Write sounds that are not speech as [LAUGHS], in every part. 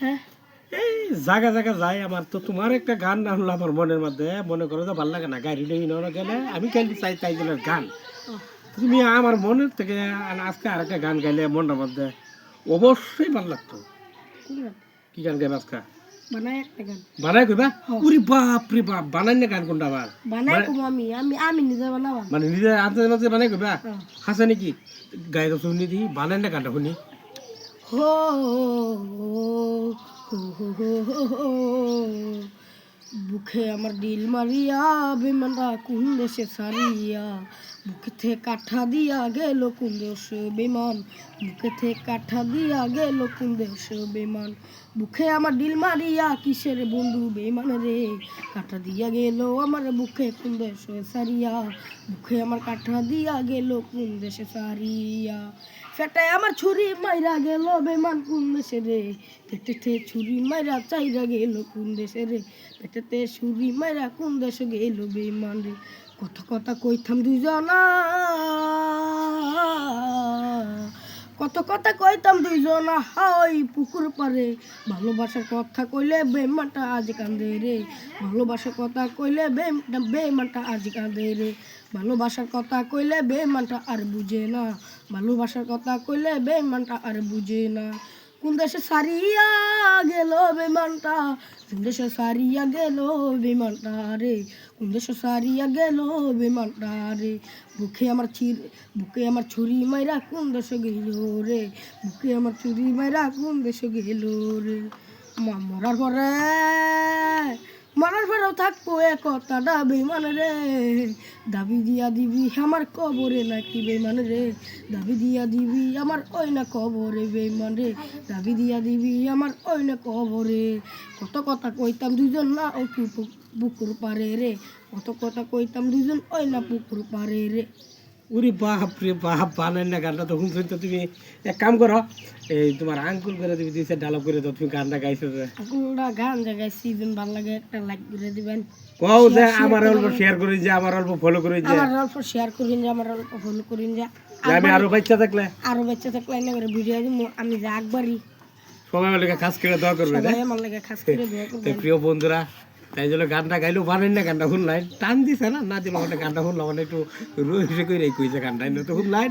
হ্যাঁ। এই জায়গা জায়গা যাই আমার তো তোমার একটা গান আনলো আমার মনের মধ্যে। মনে করো তো ভালো লাগে না গাড়ি ডেই না গেলে আমি খালি চাই তাই দিলের গান? তুমি আমার মনের থেকে আজকে আর একটা গান গাইলে মনটার মধ্যে অবশ্যই ভালো লাগতো। কি গান গাইবে আজকে? বানাই কইবা। উরি বাপ রে বাপ বানাই না গান কোনটা আবার? বানাই কম আমি আমি আমি নিজে বানাবাম মানে নিজে আনতে বানাই কইবা। হাসে নাকি? গাই তো শুনি দি বানাই না গানটা শুনি। হো হো হো হো। বুকে আমার ডিল মারিয়া বেমানরা কোন দেশে সারিয়া থেকে কাঠা দিয়া গেল কোন দেশে বেমান বুকে থেকে কাঠা দিয়া গেল কোন দেশে বেমান বুকে আমার ডিল মারিয়া, কিসের বন্ধু বেমান রে? কাঠা দিয়া গেল আমার বুকে কোন দেশে সারিয়া বুকে আমার কাঠা দিয়া গেল কোন দেশে সারিয়া সেটাই আমার ছুরি মাইরা গেল বেমান কোন দেশে রে। পেটেতে ছুরি মাইরা চাইরা গেল কোন দেশে রে। পেটেতে ছুরি মাইরা কোন দেশে গেল বেমান রে। কথা কথা কইতাম দুইজনা। কত কথা কইতাম দুইজনা। হাই পুকুর পারে ভালোবাসার কথা কইলে বেমানটা আজ কান্দে রে। ভালোবাসার কথা কইলে বেমানটা আজ কান্দে রে। ভালোবাসার কথা কইলে বেমানটা আর বুঝে না। ভালোবাসার কথা কইলে বেমানটা আর বুঝে না। কোন দেশে সারিয়া গেল বিমানটা কোন দেশে সারিয়া গেল বিমানটা রে কোন দেশে সারিয়া গেল বিমানটা রে। বুকে আমার চির, বুকে আমার ছুরি মাইরা কোন দেশে গেল রে, বুকে আমার ছুরি মাইরা কোন দেশে গেল রে। মা মরার পরে মরার পরেও থাকব, এ কথাটা বেমান রে। দাবি দিয়া দিবি আমার কবরে নাকি বেমান রে। দাবি দিয়া দিবি আমার ওই না কবরে বেমান রে। দাবি দিয়া দিবি আমার ওই না কবরে। কত কথা কইতাম দুজন না ওই পুকুর পারে রে। কত কথা কইতাম দুজন ওই না পুকুর পারে রে। উরি বাপ রে বাপ বানাই না গানটা তো শুনছো। তুমি এক কাম করো এই তোমার আঙ্কুল করে তুমি দিছে ডালপ করে দাও তুমি গানটা গাইছো আপনারা গান জায়গায় সিজন ভালো লাগে একটা লাইক করে দিবেন। কও যে আমার অল্প শেয়ার করে যে আমার অল্প ফলো করে যে। আমার অল্প শেয়ার করিন যে আমার অল্প ফলো করিন যে। আমি আরও বাচ্চা থাকলে। আরও বাচ্চা থাকলে এনে করে ভিডিও দিব আমি যে একবারই সবাই মিলে কাজ করে দোয়া করবে না সবাই আমার লাগে খাস করে দোয়া তো প্রিয় বন্ধুরা তাই জন্য গানটা গাইলেও বানেন না, গানটা শুনলাই টান দিছে না না দিলে মানে গানটা শুনলাম মানে একটু রুহে করে কইছে গানটা। তো শুনলাই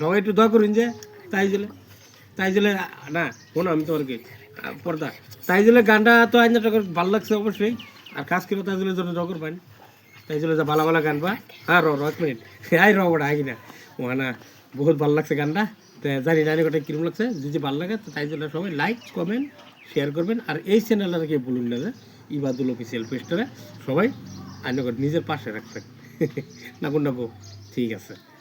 সবাই একটু দোয়া করুন যে, তাই জন্য তাই জন্য না, শোনো আমি তোমার কি পর্দা। তাই জন্য গানটা তো আইন ভালো লাগছে অবশ্যই। আর কাজ করে, তাই জন্য জন্য দোয়া করবেন। তাই জন্য যে ভালো ভালো গান বা হ্যাঁ র এক মিনিট। [LAUGHS] আই র আই না ও না বহুত ভালো লাগছে গানটা। জানি জানি ওটা কিরম লাগছে। যদি ভালো লাগে তাই জন্য সবাই লাইক কমেন্ট শেয়ার করবেন। আর এই চ্যানেলটাকে বলুন না ইবাদুল অফিসিয়াল পেজটারে সবাই আইনগর নিজের পাশে রাখবেন না কোন ঠিক আছে।